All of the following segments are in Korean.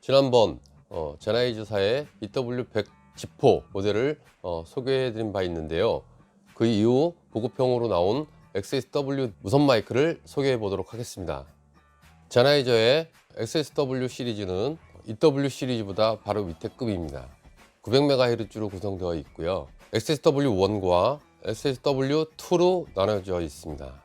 지난번 어, 제나이즈사의 EW100 지포 모델을 어, 소개해드린 바 있는데요. 그 이후 보급형으로 나온 XSW 무선 마이크를 소개해 보도록 하겠습니다. 제나이저의 XSW 시리즈는 EW 시리즈보다 바로 밑에 급입니다. 900MHz로 구성되어 있고요. XSW1과 XSW2로 나눠져 있습니다.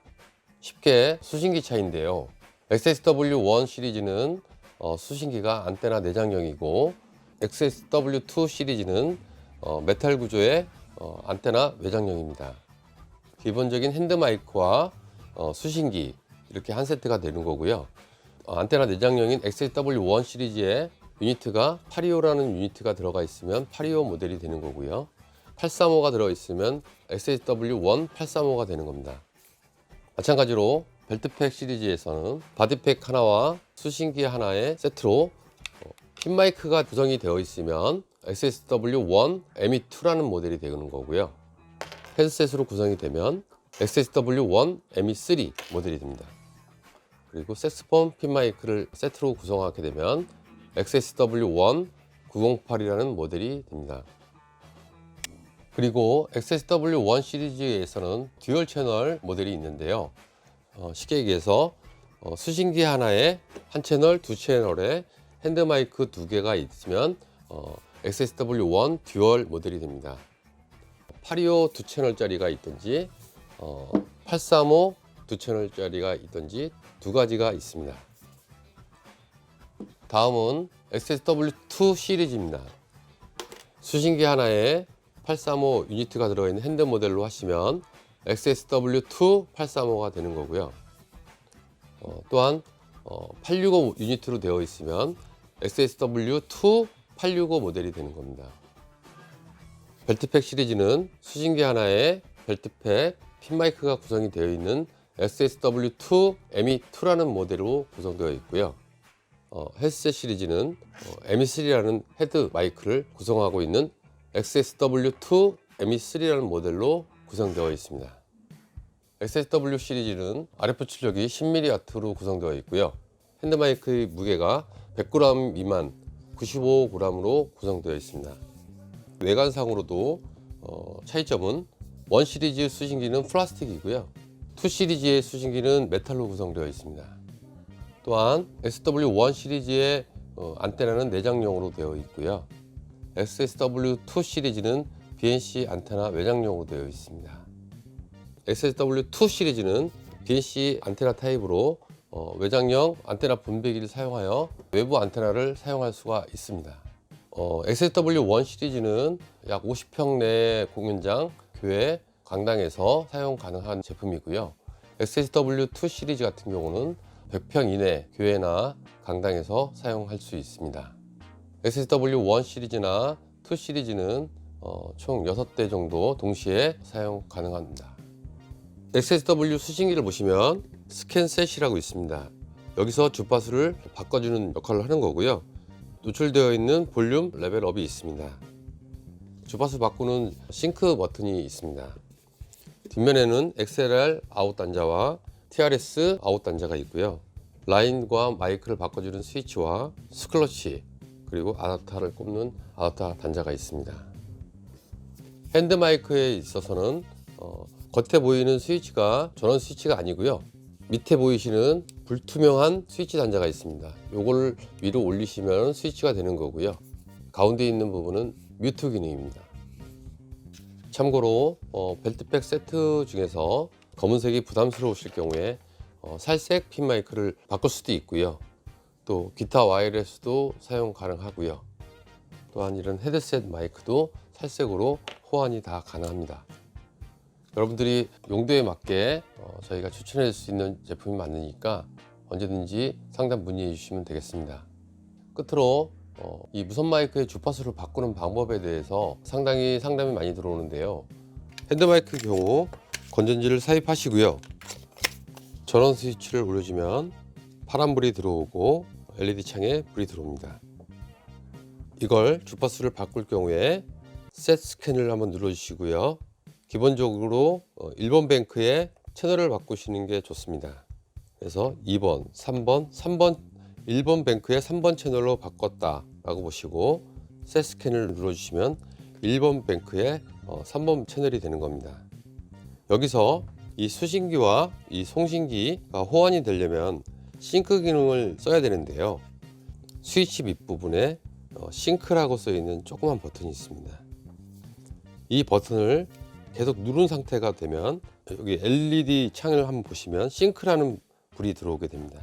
쉽게 수신기 차인데요. XSW1 시리즈는 어, 수신기가 안테나 내장형이고 XSW2 시리즈는 어, 메탈 구조의 어, 안테나 외장형입니다. 기본적인 핸드 마이크와 어, 수신기 이렇게 한 세트가 되는 거고요. 어, 안테나 내장형인 XSW1 시리즈의 유니트가 825라는 유니트가 들어가 있으면 825 모델이 되는 거고요. 835가 들어 있으면 XSW1 835가 되는 겁니다. 마찬가지로 벨트팩 시리즈에서는 바디팩 하나와 수신기 하나의 세트로 어, 핀 마이크가 구성이 되어 있으면 XSW1 ME2라는 모델이 되는 거고요. 헤드셋으로 구성이 되면 XSW1 ME3 모델이 됩니다. 그리고 색스폰 핀 마이크를 세트로 구성하게 되면 XSW1 908이라는 모델이 됩니다. 그리고 XSW1 시리즈에서는 듀얼 채널 모델이 있는데요. 어, 쉽게 얘기해서 어, 수신기 하나에 한 채널, 두 채널에 핸드 마이크 두 개가 있으면 어, XSW1 듀얼 모델이 됩니다. 825 두 채널짜리가 있든지 어, 835 두 채널짜리가 있든지 두 가지가 있습니다. 다음은 XSW2 시리즈입니다. 수신기 하나에 835 유니트가 들어있는 핸드 모델로 하시면 XSW2 835가 되는 거고요. 어, 또한 어, 865 유니트로 되어 있으면 XSW2 865 모델이 되는 겁니다. 벨트팩 시리즈는 수신기 하나에 벨트팩, 핀 마이크가 구성이 되어 있는 XSW2 ME2라는 모델로 구성되어 있고요. 어, 헤드셋 시리즈는 어, ME3라는 헤드 마이크를 구성하고 있는 XSW2 ME3라는 모델로 구성되어 있습니다. XSW 시리즈는 RF 출력이 10mW로 구성되어 있고요. 핸드 마이크의 무게가 100g 미만 95g으로 구성되어 있습니다. 외관상으로도 어, 차이점은 1 시리즈 수신기는 플라스틱이고요. 2 시리즈의 수신기는 메탈로 구성되어 있습니다. 또한 SW1 시리즈의 어, 안테나는 내장용으로 되어 있고요. XSW2 시리즈는 BNC 안테나 외장용으로 되어 있습니다. XSW2 시리즈는 BNC 안테나 타입으로 어, 외장형 안테나 분배기를 사용하여 외부 안테나를 사용할 수가 있습니다. 어, XSW1 시리즈는 약 50평 내 공연장, 교회, 강당에서 사용 가능한 제품이고요. XSW2 시리즈 같은 경우는 100평 이내 교회나 강당에서 사용할 수 있습니다. XSW1 시리즈나 2 시리즈는 어, 총 6대 정도 동시에 사용 가능합니다. XSW 수신기를 보시면 스캔셋이라고 있습니다. 여기서 주파수를 바꿔주는 역할을 하는 거고요. 노출되어 있는 볼륨 레벨업이 있습니다. 주파수 바꾸는 싱크 버튼이 있습니다. 뒷면에는 XLR 아웃 단자와 TRS 아웃 단자가 있고요. 라인과 마이크를 바꿔주는 스위치와 스클러치 그리고 아답터를 꼽는 아답터 단자가 있습니다. 핸드 마이크에 있어서는 어, 겉에 보이는 스위치가 전원 스위치가 아니고요. 밑에 보이시는 불투명한 스위치 단자가 있습니다. 요걸 위로 올리시면 스위치가 되는 거고요. 가운데 있는 부분은 뮤트 기능입니다. 참고로 어, 벨트백 세트 중에서 검은색이 부담스러우실 경우에 어, 살색 핀 마이크를 바꿀 수도 있고요. 또 기타 와이어레스도 사용 가능하고요. 또한 이런 헤드셋 마이크도 살색으로 호환이 다 가능합니다. 여러분들이 용도에 맞게 어, 저희가 추천해 줄 수 있는 제품이 많으니까 언제든지 상담 문의해 주시면 되겠습니다. 끝으로 어, 이 무선 마이크의 주파수를 바꾸는 방법에 대해서 상당히 상담이 많이 들어오는데요. 핸드 마이크 경우 건전지를 삽입하시고요. 전원 스위치를 올려주면 파란불이 들어오고 LED 창에 불이 들어옵니다. 이걸 주파수를 바꿀 경우에 셋 스캔을 한번 눌러주시고요. 기본적으로 어, 1번 뱅크의 채널을 바꾸시는 게 좋습니다. 그래서 2번, 3번, 3번, 1번 뱅크의 3번 채널로 바꿨다 라고 보시고 셋 스캔을 눌러주시면 1번 뱅크의 어, 3번 채널이 되는 겁니다. 여기서 이 수신기와 이 송신기가 호환이 되려면 싱크 기능을 써야 되는데요. 스위치 밑부분에 어, 싱크라고 써 있는 조그만 버튼이 있습니다. 이 버튼을 계속 누른 상태가 되면 여기 LED 창을 한번 보시면 싱크라는 불이 들어오게 됩니다.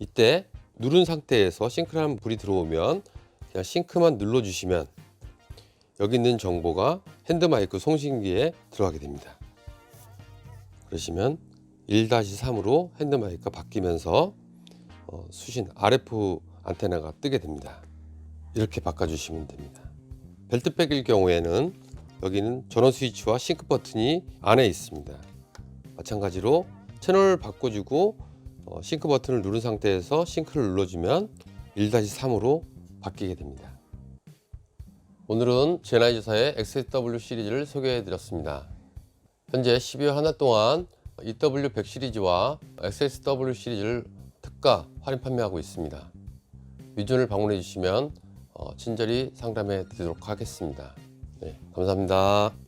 이때 누른 상태에서 싱크라는 불이 들어오면 그냥 싱크만 눌러주시면 여기 있는 정보가 핸드마이크 송신기에 들어가게 됩니다. 그러시면 1-3으로 핸드마이크가 바뀌면서 어, 수신 RF 안테나가 뜨게 됩니다. 이렇게 바꿔주시면 됩니다. 벨트백일 경우에는 여기는 전원 스위치와 싱크 버튼이 안에 있습니다. 마찬가지로 채널을 바꿔주고 어, 싱크 버튼을 누른 상태에서 싱크를 눌러주면 1-3으로 바뀌게 됩니다. 오늘은 제나이저사의 XSW 시리즈를 소개해 드렸습니다. 현재 12월 한달 동안 EW100 시리즈와 XSW 시리즈를 특가 할인 판매하고 있습니다. 미준을 방문해 주시면 어, 친절히 상담해 드리도록 하겠습니다. 네, 감사합니다.